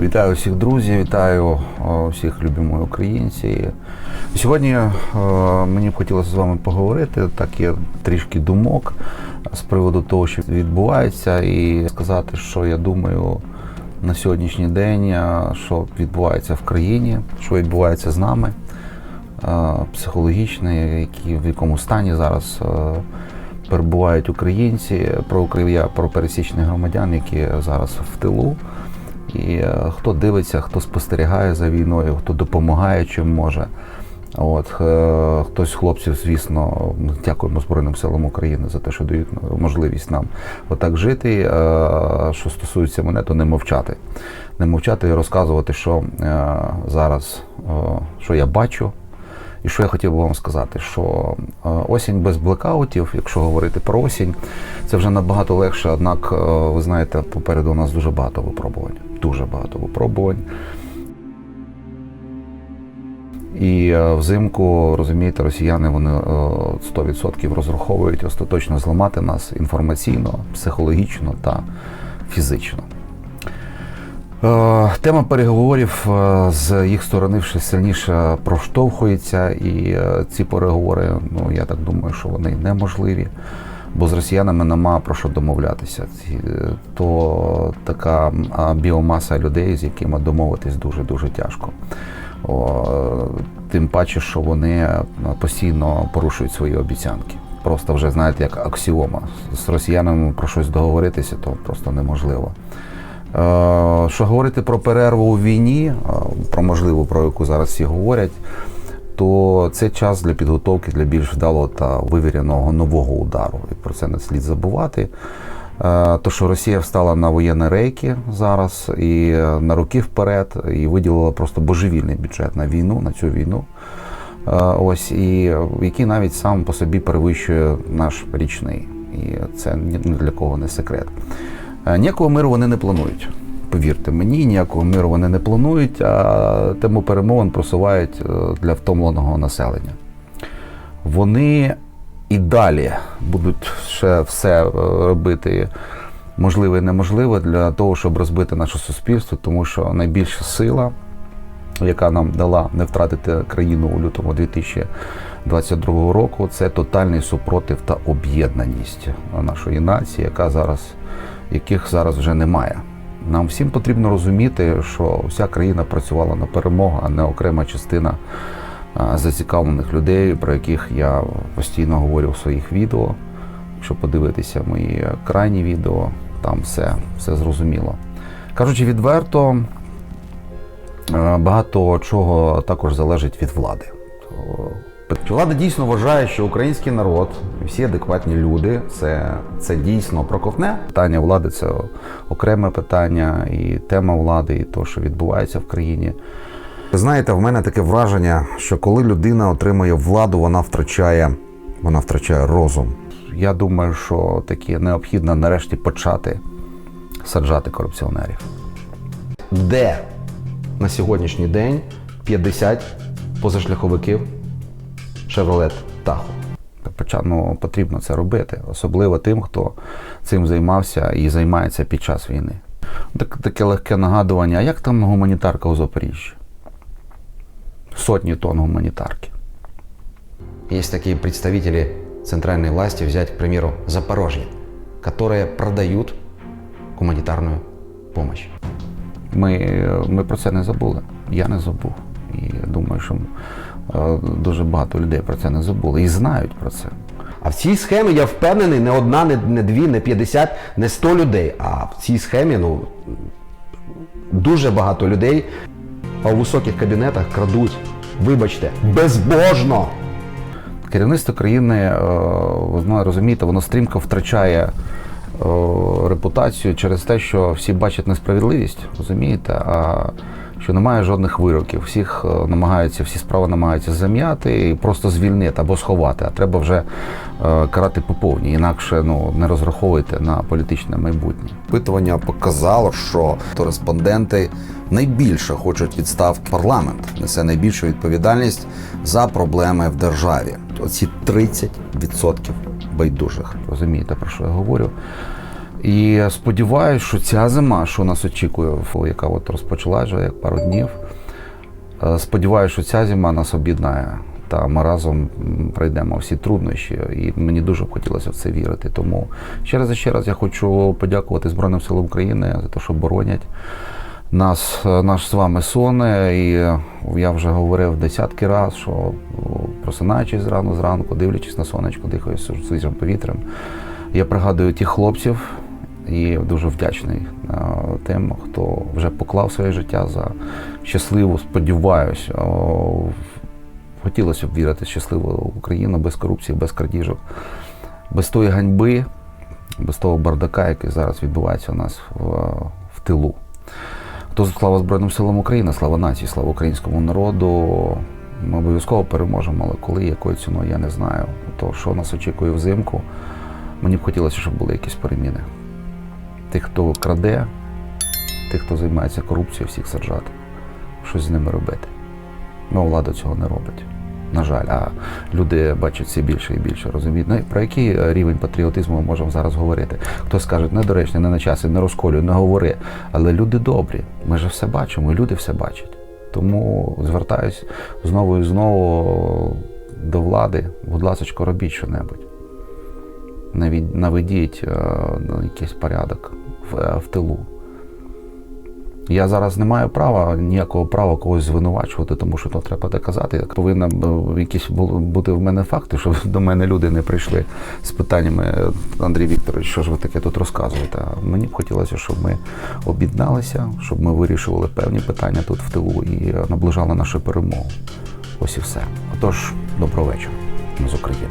Вітаю всіх друзів, вітаю всіх любимої українці. Сьогодні мені б хотілося з вами поговорити. Так є трішки думок з приводу того, що відбувається, і сказати, що я думаю на сьогоднішній день, що відбувається в країні, що відбувається з нами, психологічно, які в якому стані зараз. Перебувають українці, про я про пересічних громадян, які зараз в тилу. І е, хто дивиться, хто спостерігає за війною, хто допомагає чим може. От е, хтось хлопців, звісно, дякуємо Збройним силам України за те, що дають можливість нам отак жити. Е, Що стосується мене, то не мовчати. Не мовчати і розказувати, що зараз, що я бачу. І що я хотів би вам сказати, що осінь без блекаутів, якщо говорити про осінь, це вже набагато легше. Однак, ви знаєте, попереду у нас дуже багато випробувань. Дуже багато випробувань. І е, взимку, розумієте, росіяни вони е, 100% розраховують остаточно зламати нас інформаційно, психологічно та фізично. Е, Тема переговорів е, з їх сторони ще сильніше проштовхується, і е, ці переговори, ну я так думаю, що вони неможливі, бо з росіянами нема про що домовлятися. Е, То така біомаса людей, з якими домовитись дуже дуже тяжко. Тим паче, що вони е, постійно порушують свої обіцянки. Просто вже знаєте, як аксіома. З росіянами про щось договоритися, то просто неможливо. Е, Що говорити про перерву у війні, про можливу, про яку зараз всі говорять, то це час для підготовки для більш вдалого та вивіреного нового удару. І про це не слід забувати. Е, То, що Росія встала на воєнні рейки зараз і е, на роки вперед, і виділила просто божевільний бюджет на війну, на цю війну. Е, Ось і який навіть сам по собі перевищує наш річний. І це ні для кого не секрет. Ніякого миру вони не планують. Повірте мені, ніякого миру вони не планують, а тему перемовин просувають е, для втомленого населення. Вони і далі будуть ще все е, робити можливе і неможливе для того, щоб розбити наше суспільство, тому що найбільша сила, яка нам дала не втратити країну у лютому 2022 року, це тотальний супротив та об'єднаність нашої нації, яка зараз, яких зараз вже немає. Нам всім потрібно розуміти, що вся країна працювала на перемогу, а не окрема частина зацікавлених людей, про яких я постійно говорю в своїх відео. Якщо подивитися мої крайні відео, там все, все зрозуміло. Кажучи відверто, е, багато чого також залежить від влади. То Влада дійсно вважає, що український народ, і всі адекватні люди, це, це дійсно проковне. Питання влади це окреме питання, і тема влади, і то, що відбувається в країні. Знаєте, в мене таке враження, що коли людина отримує владу, вона втрачає, вона втрачає розум. Я думаю, що таки необхідно нарешті почати саджати корупціонерів. Де на сьогоднішній день 50 позашляховиків Chevrolet Tahoe? Ну, потрібно це робити, особливо тим, хто цим займався і займається під час війни. Так, таке легке нагадування, а як там гуманітарка у Запоріжжі? Сотні тонн гуманітарки. Есть такие представители центральной власти, взять, к примеру, Запорожье, которые продают гуманитарную помощь. Ми, ми про це не забули. Я не забув. І думаю, що е, дуже багато людей про це не забули і знають про це. А в цій схемі я впевнений, не одна, не, не дві, не 50, не 100 людей. А в цій схемі ну, дуже багато людей а у високих кабінетах крадуть, вибачте, безбожно. Керівництво країни, е, ви розумієте, воно стрімко втрачає е, репутацію через те, що всі бачать несправедливість, розумієте, а що немає жодних вироків. Всіх е, намагаються, всі справи намагаються зам'яти і просто звільнити або сховати. А треба вже е, карати по повній, інакше ну не розраховуйте на політичне майбутнє. Опитування показало, що респонденти найбільше хочуть відставки. Парламент несе найбільшу відповідальність за проблеми в державі. Оці 30% байдужих. Розумієте, про що я говорю? І сподіваюся, що ця зима, що нас очікує, яка от розпочалась вже як пару днів. е, Сподіваюся, що ця зима нас об'єднає. Та ми разом пройдемо всі труднощі, і мені дуже хотілося в це вірити. Тому ще раз і ще раз я хочу подякувати Збройним силам України за те, що боронять нас, е, наш з вами сон. І я вже говорив десятки разів, що просинаючись зрано зранку, дивлячись на сонечко, дихаю св- свіжим повітрям. Я пригадую тих хлопців і дуже вдячний е, тим, хто вже поклав своє життя за щасливу, сподіваюся. Хотілося б вірити щасливу Україну без корупції, без крадіжок, без тої ганьби, без того бардака, який зараз відбувається у нас в, в тилу. То слава Збройним силам України, слава нації, слава українському народу. Ми обов'язково переможемо, але коли, якою ціною, я не знаю. То, що нас очікує взимку, мені б хотілося, щоб були якісь переміни. Тих, хто краде, тих, хто займається корупцією, всіх саджати, щось з ними робити. Ну, влада цього не робить. На жаль, а люди бачать все більше і більше, розуміють. Ну, про який рівень патріотизму ми можемо зараз говорити? Хтось скаже, недоречно, не на часі, не розколюй, не говори. Але люди добрі, ми ж все бачимо, люди все бачать. Тому звертаюсь знову і знову до влади, будь ласка, робіть що-небудь. Наведіть е, ну, якийсь порядок в, е, в тилу. Я зараз не маю права ніякого права когось звинувачувати, тому що то треба доказати. Повинна б якісь бути в мене факти, щоб до мене люди не прийшли з питаннями Андрій Вікторович, що ж ви таке тут розказуєте. Мені б хотілося, щоб ми об'єдналися, щоб ми вирішували певні питання тут в тилу і наближали нашу перемогу. Ось і все. Отож, доброго вечора. З України.